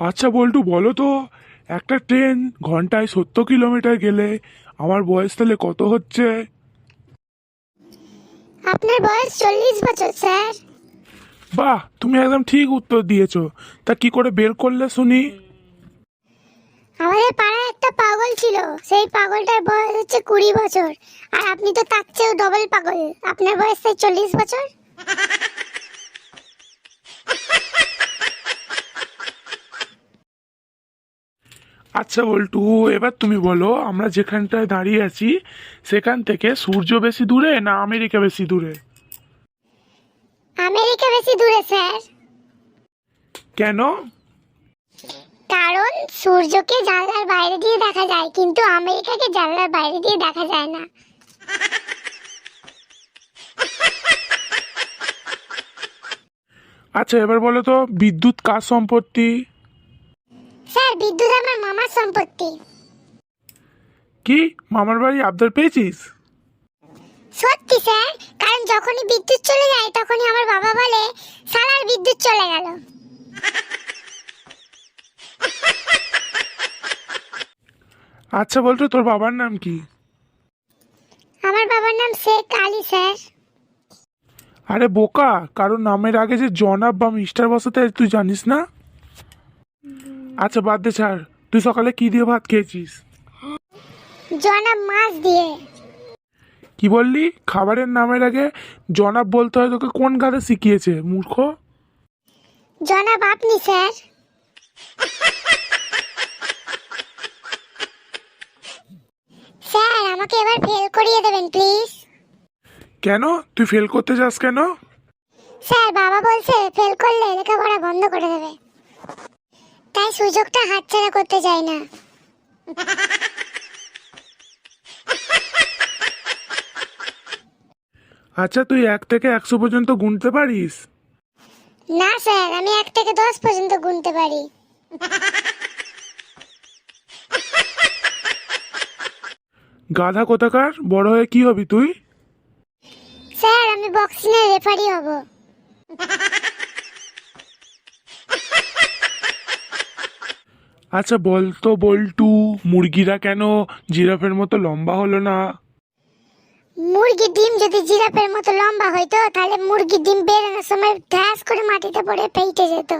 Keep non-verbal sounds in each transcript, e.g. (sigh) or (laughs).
আচ্ছা বল্টু বলো তো একটা ট্রেন ঘন্টায় সত্তর কিলোমিটার গেলে আমার বয়স তাহলে কত হচ্ছে? আপনার বয়স চল্লিশ বছর স্যার। বাহ তুমি একদম ঠিক উত্তর দিয়েছ। তা কি করে বের করলে শুনি? আমাদের পাড়ায় একটা পাগল ছিল সেই পাগলটার বয়স হচ্ছে কুড়ি বছর। আর আপনি তো তার চেয়েও ডবল পাগল। আপনার বয়স তাই চল্লিশ বছর? আচ্ছা বল্টু এবার তুমি বলো আমরা যেখানটায় দাঁড়িয়ে আছি সেখান থেকে সূর্য বেশি দূরে না আমেরিকা বেশি দূরে? আমেরিকা বেশি দূরে স্যার। কেন? কারণ সূর্যকে জানলার বাইরে দিয়ে দেখা যায় কিন্তু আমেরিকাকে জানলার বাইরে দিয়ে দেখা যায় না। আচ্ছা এবার বলো তো বিদ্যুৎ কার সম্পত্তি? স্যার বিদ্যুৎ আমার মামার সম্পত্তি। কি? মামার বাড়ি আবদার পেয়েছিস? সত্যি স্যার কারণ যখনই বিদ্যুৎ চলে যায় তখনই আমার বাবা বলে সালার বিদ্যুৎ চলে গেল। আচ্ছা বলতো তোর বাবার নাম কি? আমার বাবার নাম শেখ আলী স্যার। আরে বোকা! কারণ নামের আগে যে জনাব বা মিস্টার বসাতে তুই জানিস না? আচ্ছা বাদ দে ছাড় তুই সকালে কি দিয়ে ভাত খেয়েছিস? জনাব মাছ দিয়ে। কি বললি? খাবারের নামের আগে জনাব বলতে হয় তোকে কোন গাধা শিখিয়েছে মূর্খ? জনাব আপনি স্যার। স্যার আমাকে এবার ফেল করিয়ে দেবেন প্লিজ। কেন? তুই ফেল করতে যাস কেন? স্যার বাবা বলছে ফেল করলে লেখাপড়া বন্ধ করে দেবে। তাই সুযোগটা হাতছাড়া করতে চাই না। আচ্ছা তুই এক থেকে একশো পর্যন্ত গুনতে পারিস? না স্যার আমি এক থেকে দশ পর্যন্ত গুনতে পারি। গাধা কোথাকার? বড় হয়ে কি হবি তুই? স্যার আমি বক্সিংয়ের রেফারি হব। আচ্ছা বলতো বল্টু মুরগিরা কেন জিরাফের মতো লম্বা হলো না? মুরগির ডিম যদি জিরাফের মতো লম্বা হইতো তাহলে মুরগির ডিম বেরোনোর সময় ধ্যাস করে মাটিতে পড়ে পেইটে যেত।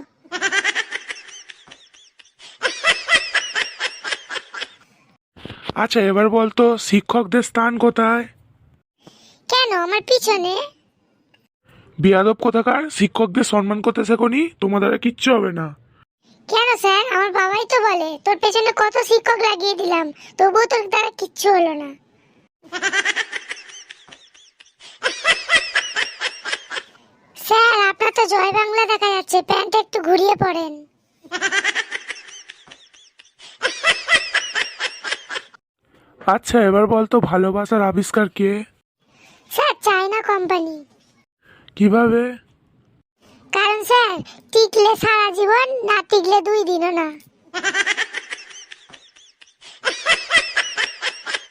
আচ্ছা এবার বলতো শিক্ষকদের স্থান কোথায়? কেন? আমার পিছনে। বিয়াদব কোথাকার? শিক্ষকদের সম্মান করতে শেখনি? তোমার দ্বারা কিচ্ছু হবে না। কেন স্যার? আমার বাবাই তো বলে তোর পেছনে কত শিক্ষক লাগিয়ে দিলাম তবুও তোর দ্বারা কিচ্ছু হলো না। স্যার আপনার তো জয় বাংলা দেখা যাচ্ছে প্যান্ট একটু ঘুরিয়ে পড়েন। আচ্ছা এবার বলতো ভালোবাসার আবিষ্কার কে? Sir China company. কীভাবে? কারণ স্যার টিকলে সারা জীবন না টিকলে দুই দিনও না। (laughs)